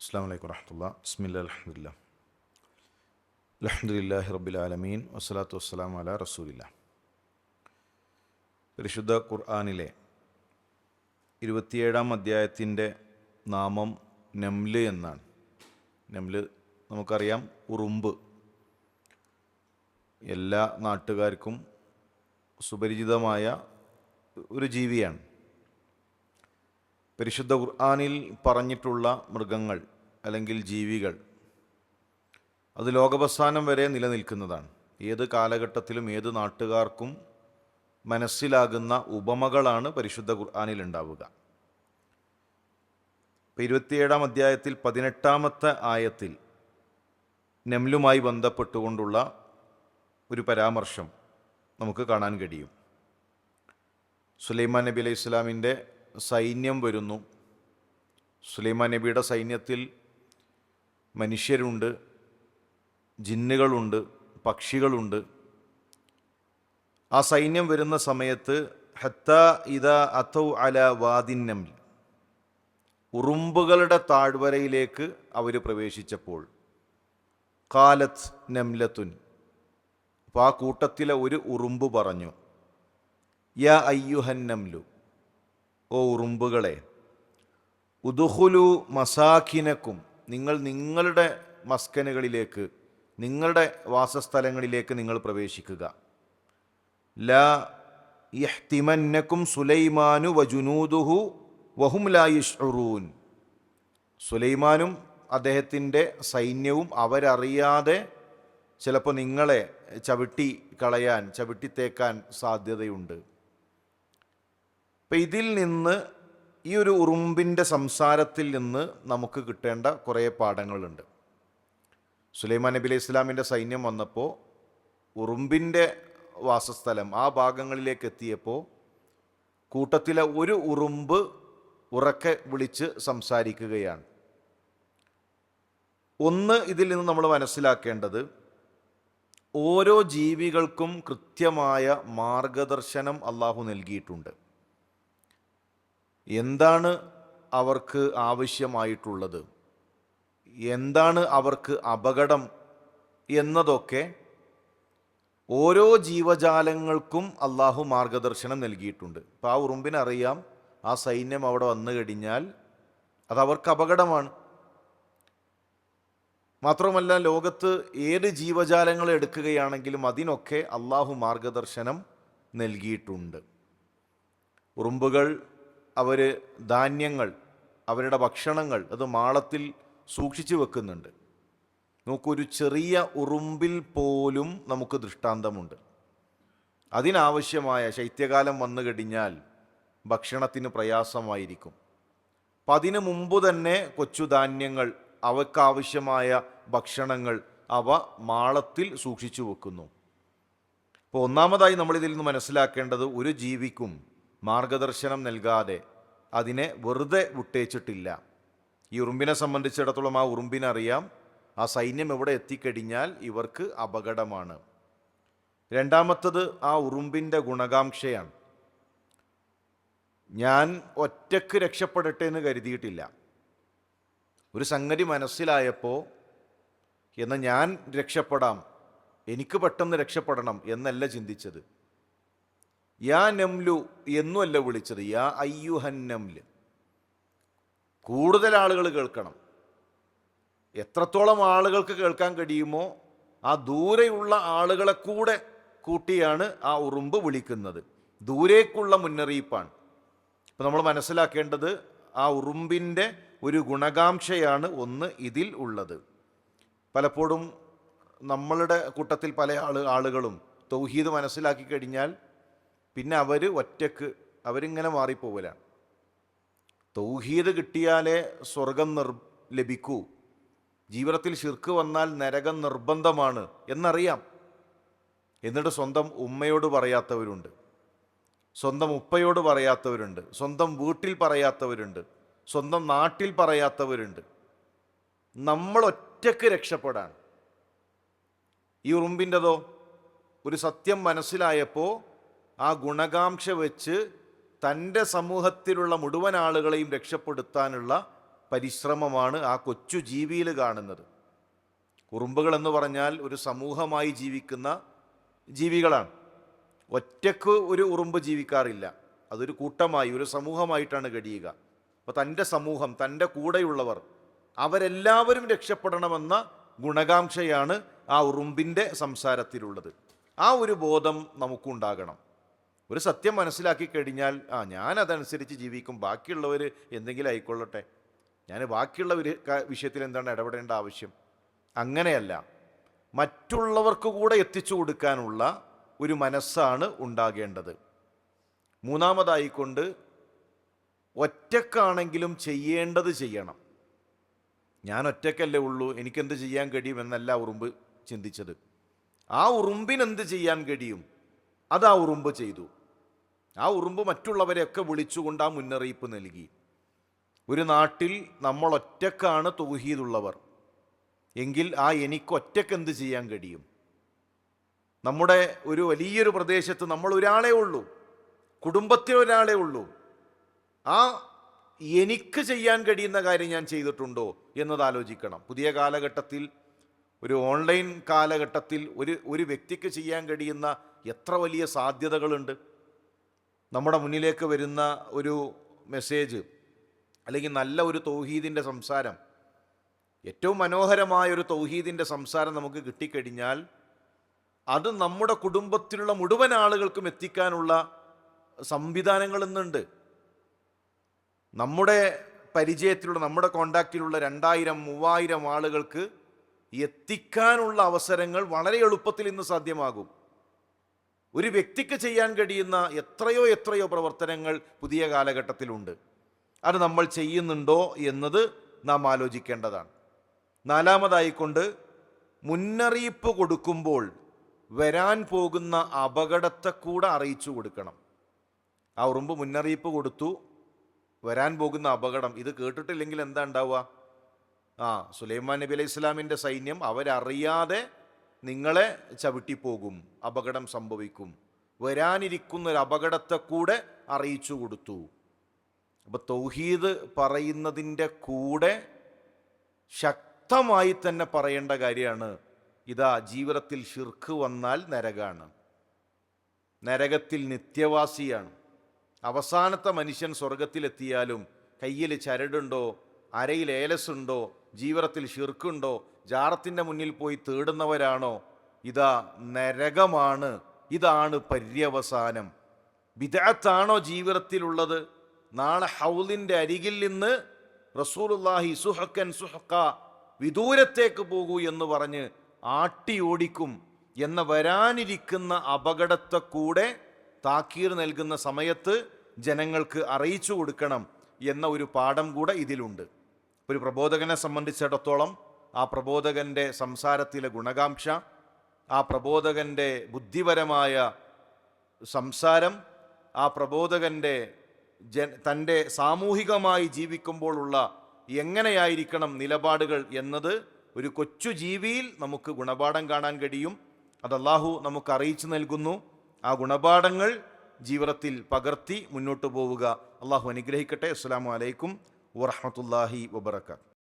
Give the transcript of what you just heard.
അസ്സാം വലൈക്കും വരഹമുല്ല ബിസ്മില്ല അലഹമില്ല അലഹമുല്ലാഹി റബ്ബിലാലമീൻ വസ്സലാത്തു വസ്സലാം അല റസൂലില്ല പരിശുദ്ധ ഖുർആാനിലെ ഇരുപത്തിയേഴാം അധ്യായത്തിന്റെ നാമം നെംൽ എന്നാണ്. നെംൽ നമുക്കറിയാം ഉറുമ്പ്. എല്ലാ നാട്ടുകാർക്കും സുപരിചിതമായ ഒരു ജീവിയാണ്. പരിശുദ്ധ ഖുർആാനിൽ പറഞ്ഞിട്ടുള്ള മൃഗങ്ങൾ അല്ലെങ്കിൽ ജീവികൾ അത് ലോകവസാനം വരെ നിലനിൽക്കുന്നതാണ്. ഏത് കാലഘട്ടത്തിലും ഏത് നാട്ടുകാർക്കും മനസ്സിലാകുന്ന ഉപമകളാണ് പരിശുദ്ധ ഖുർആാനിൽ ഉണ്ടാവുക. ഇപ്പം ഇരുപത്തിയേഴാം അധ്യായത്തിൽ പതിനെട്ടാമത്തെ ആയത്തിൽ നെമ്ലുമായി ബന്ധപ്പെട്ടുകൊണ്ടുള്ള ഒരു പരാമർശം നമുക്ക് കാണാൻ കഴിയും. സുലൈമാൻ നബി അലൈഹി ഇസ്ലാമിന്റെ സൈന്യം വരുന്നു. സുലൈമാൻ നബിയുടെ സൈന്യത്തിൽ മനുഷ്യരുണ്ട് ജിന്നുകളുണ്ട് പക്ഷികളുണ്ട്. ആ സൈന്യം വരുന്ന സമയത്ത് ഹത്ത ഇത അത്തൗ അല വാദിന്നമിൽ ഉറുമ്പുകളുടെ താഴ്വരയിലേക്ക് അവർ പ്രവേശിച്ചപ്പോൾ കാലത്ത് നംലത്തുൻ അപ്പോൾ ആ കൂട്ടത്തിലെ ഒരു ഉറുമ്പ് പറഞ്ഞു യ അയ്യുഹന്നംലു ഓ ഉറുമ്പുകളെ ഉദുഹുലു മസാഖിനക്കും നിങ്ങൾ നിങ്ങളുടെ മസ്കനുകളിലേക്ക് നിങ്ങളുടെ വാസസ്ഥലങ്ങളിലേക്ക് നിങ്ങൾ പ്രവേശിക്കുക. ല യഹ്തിമന്നക്കും സുലൈമാനു വജുനൂദുഹു വഹും ലാ യിഷ്ഉറൂൻ സുലൈമാനും അദ്ദേഹത്തിന്റെ സൈന്യവും അവരറിയാതെ ചിലപ്പോൾ നിങ്ങളെ ചവിട്ടി കളയാൻ ചവിട്ടിത്തേക്കാൻ സാധ്യതയുണ്ട്. അപ്പം ഇതിൽ നിന്ന് ഈ ഒരു ഉറുമ്പിന്റെ സംസാരത്തിൽ നിന്ന് നമുക്ക് കിട്ടേണ്ട കുറേ പാഠങ്ങളുണ്ട്. സുലൈമാൻ നബി അലൈഹി ഇസ്ലാമിന്റെ സൈന്യം വന്നപ്പോൾ ഉറുമ്പിന്റെ വാസസ്ഥലം ആ ഭാഗങ്ങളിലേക്ക് എത്തിയപ്പോൾ കൂട്ടത്തിലെ ഒരു ഉറുമ്പ് ഉറക്കെ വിളിച്ച് സംസാരിക്കുകയാണ്. ഒന്ന് ഇതിൽ നിന്ന് നമ്മൾ മനസ്സിലാക്കേണ്ടത് ഓരോ ജീവികൾക്കും കൃത്യമായ മാർഗദർശനം അള്ളാഹു നൽകിയിട്ടുണ്ട്. എന്താണ് അവർക്ക് ആവശ്യമായിട്ടുള്ളത്? എന്താണ് അവർക്ക് അപകടം എന്നതൊക്കെ ഓരോ ജീവജാലങ്ങൾക്കും അള്ളാഹു മാർഗദർശനം നൽകിയിട്ടുണ്ട്. അപ്പോൾ ആ ഉറുമ്പിനറിയാം ആ സൈന്യം അവിടെ വന്നു കഴിഞ്ഞാൽ അത് അവർക്ക് അപകടമാണ്. മാത്രമല്ല ലോകത്ത് ഏത് ജീവജാലങ്ങൾ എടുക്കുകയാണെങ്കിലും അതിനൊക്കെ അള്ളാഹു മാർഗദർശനം നൽകിയിട്ടുണ്ട്. ഉറുമ്പുകൾ അവർ ധാന്യങ്ങൾ അവരുടെ ഭക്ഷണങ്ങൾ അത് മാളത്തിൽ സൂക്ഷിച്ചു വെക്കുന്നുണ്ട്. നോക്കൊരു ചെറിയ ഉറുമ്പിൽ പോലും നമുക്ക് ദൃഷ്ടാന്തമുണ്ട്. അതിനാവശ്യമായ ശൈത്യകാലം വന്നു കഴിഞ്ഞാൽ ഭക്ഷണത്തിന് പ്രയാസമായിരിക്കും. അപ്പം അതിനു മുമ്പ് തന്നെ കൊച്ചുധാന്യങ്ങൾ അവക്കാവശ്യമായ ഭക്ഷണങ്ങൾ അവ മാളത്തിൽ സൂക്ഷിച്ചു വെക്കുന്നു. അപ്പോൾ ഒന്നാമതായി നമ്മളിതിൽ നിന്ന് മനസ്സിലാക്കേണ്ടത് ഒരു ജീവിക്കും മാർഗദർശനം നൽകാതെ അതിനെ വെറുതെ വിട്ടേച്ചിട്ടില്ല. ഈ ഉറുമ്പിനെ സംബന്ധിച്ചിടത്തോളം ആ ഉറുമ്പിനറിയാം ആ സൈന്യം എവിടെ എത്തിക്കഴിഞ്ഞാൽ ഇവർക്ക് അപകടമാണ്. രണ്ടാമത്തത് ആ ഉറുമ്പിന്റെ ഗുണകാംക്ഷയാണ്. ഞാൻ ഒറ്റയ്ക്ക് രക്ഷപ്പെടട്ടെ എന്ന് കരുതിയിട്ടില്ല. ഒരു സംഗതി മനസ്സിലായപ്പോൾ എന്നാൽ ഞാൻ രക്ഷപ്പെടാം എനിക്ക് പെട്ടെന്ന് രക്ഷപ്പെടണം എന്നല്ല ചിന്തിച്ചത്. യാ നംലു എന്നുമല്ല വിളിച്ചത്. യാ അയ്യുഹന്നംൽ കൂടുതൽ ആളുകൾ കേൾക്കണം. എത്രത്തോളം ആളുകൾക്ക് കേൾക്കാൻ കഴിയുമോ ആ ദൂരെയുള്ള ആളുകളെ കൂടെ കൂട്ടിയാണ് ആ ഉറുമ്പ് വിളിക്കുന്നത്. ദൂരേക്കുള്ള മുന്നറിയിപ്പാണ്. ഇപ്പം നമ്മൾ മനസ്സിലാക്കേണ്ടത് ആ ഉറുമ്പിന്റെ ഒരു ഗുണകാംക്ഷയാണ് ഒന്ന് ഇതിൽ ഉള്ളത്. പലപ്പോഴും നമ്മളുടെ കൂട്ടത്തിൽ പല ആൾ ആളുകളും തൗഹീദ് മനസ്സിലാക്കി കഴിഞ്ഞാൽ പിന്നെ അവർ ഒറ്റയ്ക്ക് അവരിങ്ങനെ മാറിപ്പോവലാണ് തൗഹീദ് കിട്ടിയാലേ സ്വർഗം നിർ ലഭിക്കൂ. ജീവിതത്തിൽ ശിർക്ക് വന്നാൽ നരകം നിർബന്ധമാണ് എന്നറിയാം. എന്നിട്ട് സ്വന്തം ഉമ്മയോട് പറയാത്തവരുണ്ട്. സ്വന്തം ഉപ്പയോട് പറയാത്തവരുണ്ട്. സ്വന്തം വീട്ടിൽ പറയാത്തവരുണ്ട്. സ്വന്തം നാട്ടിൽ പറയാത്തവരുണ്ട്. നമ്മൾ ഒറ്റയ്ക്ക് രക്ഷപ്പെടാൻ. ഈ ഉറുമ്പിന്റെതോ ഒരു സത്യം മനസ്സിലായപ്പോൾ ആ ഗുണകാംക്ഷ വെച്ച് തന്റെ സമൂഹത്തിലുള്ള മുഴുവൻ ആളുകളെയും രക്ഷപ്പെടുത്താനുള്ള പരിശ്രമമാണ് ആ കൊച്ചു ജീവിയിൽ കാണുന്നത്. കുറുമ്പുകൾ എന്ന് പറഞ്ഞാൽ ഒരു സമൂഹമായി ജീവിക്കുന്ന ജീവികളാണ്. ഒറ്റയ്ക്ക് ഒരു ഉറുമ്പ് ജീവിക്കാറില്ല. അതൊരു കൂട്ടമായി ഒരു സമൂഹമായിട്ടാണ് കഴിയുക അപ്പോൾ തന്റെ സമൂഹം തന്റെ കൂടെയുള്ളവർ അവരെല്ലാവരും രക്ഷപ്പെടണമെന്ന ഗുണകാംക്ഷയാണ് ആ ഉറുമ്പിന്റെ സംസാരത്തിലുള്ളത്. ആ ഒരു ബോധം നമുക്കുണ്ടാകണം. ഒരു സത്യം മനസ്സിലാക്കി കഴിഞ്ഞാൽ ആ ഞാൻ അതനുസരിച്ച് ജീവിക്കും ബാക്കിയുള്ളവർ എന്തെങ്കിലും ആയിക്കൊള്ളട്ടെ. ഞാൻ ബാക്കിയുള്ള വിഷയത്തിൽ എന്താണ് ഇടപെടേണ്ട ആവശ്യം? അങ്ങനെയല്ല. മറ്റുള്ളവർക്ക് കൂടെ എത്തിച്ചു കൊടുക്കാനുള്ള ഒരു മനസ്സാണ് ഉണ്ടാകേണ്ടത്. മൂന്നാമതായിക്കൊണ്ട് ഒറ്റക്കാണെങ്കിലും ചെയ്യേണ്ടത് ചെയ്യണം. ഞാൻ ഒറ്റക്കല്ലേ ഉള്ളൂ എനിക്കെന്ത് ചെയ്യാൻ കഴിയും എന്നല്ല ഉറുമ്പ് ചിന്തിച്ചത്. ആ ഉറുമ്പിനെന്ത് ചെയ്യാൻ കഴിയും? അത് ആ ഉറുമ്പ് ചെയ്തു. ആ ഉറുമ്പ് മറ്റുള്ളവരെയൊക്കെ വിളിച്ചുകൊണ്ട് ആ മുന്നറിയിപ്പ് നൽകി. ഒരു നാട്ടിൽ നമ്മൾ ഒറ്റക്കാണ് എങ്കിൽ ആ എനിക്ക് ഒറ്റയ്ക്ക് എന്ത് ചെയ്യാൻ കഴിയും? നമ്മുടെ ഒരു വലിയൊരു പ്രദേശത്ത് നമ്മൾ ഒരാളേ ഉള്ളൂ. കുടുംബത്തിൽ ഒരാളേ ഉള്ളൂ. ആ എനിക്ക് ചെയ്യാൻ കഴിയുന്ന കാര്യം ഞാൻ ചെയ്തിട്ടുണ്ടോ എന്നത് ആലോചിക്കണം. പുതിയ കാലഘട്ടത്തിൽ ഒരു ഓൺലൈൻ കാലഘട്ടത്തിൽ ഒരു ഒരു വ്യക്തിക്ക് ചെയ്യാൻ കഴിയുന്ന എത്ര വലിയ സാധ്യതകളുണ്ട്? നമ്മുടെ മുന്നിലേക്ക് വരുന്ന ഒരു മെസ്സേജ് അല്ലെങ്കിൽ നല്ല ഒരു തൗഹീദിന്റെ സംസാരം ഏറ്റവും മനോഹരമായ ഒരു തൗഹീദിന്റെ സംസാരം നമുക്ക് കിട്ടിക്കഴിഞ്ഞാൽ അത് നമ്മുടെ കുടുംബത്തിലുള്ള മുഴുവൻ ആളുകൾക്കും എത്തിക്കാനുള്ള സംവിധാനങ്ങൾ ഇന്നുണ്ട്. നമ്മുടെ പരിചയത്തിലുള്ള നമ്മുടെ കോണ്ടാക്റ്റിലുള്ള രണ്ടായിരം മൂവായിരം ആളുകൾക്ക് എത്തിക്കാനുള്ള അവസരങ്ങൾ വളരെ എളുപ്പത്തിൽ ഇന്ന് സാധ്യമാകും. ഒരു വ്യക്തിക്ക് ചെയ്യാൻ കഴിയുന്ന എത്രയോ എത്രയോ പ്രവർത്തനങ്ങൾ പുതിയ കാലഘട്ടത്തിലുണ്ട്. അത് നമ്മൾ ചെയ്യുന്നുണ്ടോ എന്നത് നാം ആലോചിക്കേണ്ടതാണ്. നാലാമതായിക്കൊണ്ട് മുന്നറിയിപ്പ് കൊടുക്കുമ്പോൾ വരാൻ പോകുന്ന അപകടത്തെ കൂടെ അറിയിച്ചു കൊടുക്കണം. ആ ഉറുമ്പ് മുന്നറിയിപ്പ് കൊടുത്തു വരാൻ പോകുന്ന അപകടം. ഇത് കേട്ടിട്ടില്ലെങ്കിൽ എന്താ ഉണ്ടാവുക? ആ സുലൈമാൻ നബി അലൈഹി ഇസ്ലാമിന്റെ സൈന്യം അവരറിയാതെ നിങ്ങളെ ചവിട്ടിപ്പോകും അപകടം സംഭവിക്കും. വരാനിരിക്കുന്ന ഒരു അപകടത്തെ കൂടെ അറിയിച്ചു കൊടുത്തു. അപ്പോൾ തൗഹീദ് പറയുന്നതിന്റെ കൂടെ ശക്തമായി തന്നെ പറയേണ്ട കാര്യമാണ് ഇതാ ജീവിതത്തിൽ ഷിർക്ക് വന്നാൽ നരകാണ്. നരകത്തിൽ നിത്യവാസിയാണ്. അവസാനത്തെ മനുഷ്യൻ സ്വർഗത്തിലെത്തിയാലും കയ്യിൽ ചരടുണ്ടോ അരയിൽ ഏലസുണ്ടോ? ജീവിതത്തിൽ ഷിർക്കുണ്ടോ ജാറത്തിന്റെ മുന്നിൽ പോയി തേടുന്നവരാണോ? ഇതാ നരകമാണ്. ഇതാണ് പര്യവസാനം. വിദഗത്താണോ ജീവിതത്തിലുള്ളത്? നാളെ ഹൗലിന്റെ അരികിൽ നിന്ന് റസൂലുല്ലാഹി സുഹക്കൻ സുഹക്ക വിദൂരത്തേക്ക് പോകൂ എന്ന് പറഞ്ഞ് ആട്ടി ഓടിക്കും എന്ന വരാനിരിക്കുന്ന അപകടത്തെ കൂടെ താക്കീർ നൽകുന്ന സമയത്ത് ജനങ്ങൾക്ക് അറിയിച്ചു കൊടുക്കണം എന്ന ഒരു പാഠം കൂടെ ഇതിലുണ്ട്. ഒരു പ്രബോധകനെ സംബന്ധിച്ചിടത്തോളം ആ പ്രബോധകന്റെ സംസാരത്തിലെ ഗുണകാംക്ഷ ആ പ്രബോധകന്റെ ബുദ്ധിപരമായ സംസാരം ആ പ്രബോധകന്റെ ജ തന്റെ സാമൂഹികമായി ജീവിക്കുമ്പോഴുള്ള എങ്ങനെയായിരിക്കണം നിലപാടുകൾ എന്നത് ഒരു കൊച്ചു ജീവിയിൽ നമുക്ക് ഗുണപാഠം കാണാൻ കഴിയും. അത് അള്ളാഹു നമുക്ക് അറിയിച്ചു നൽകുന്നു. ആ ഗുണപാഠങ്ങൾ ജീവിതത്തിൽ പകർത്തി മുന്നോട്ട് പോവുക. അള്ളാഹു അനുഗ്രഹിക്കട്ടെ. അസ്സാം വലൈക്കും ورحمة الله وبركاته.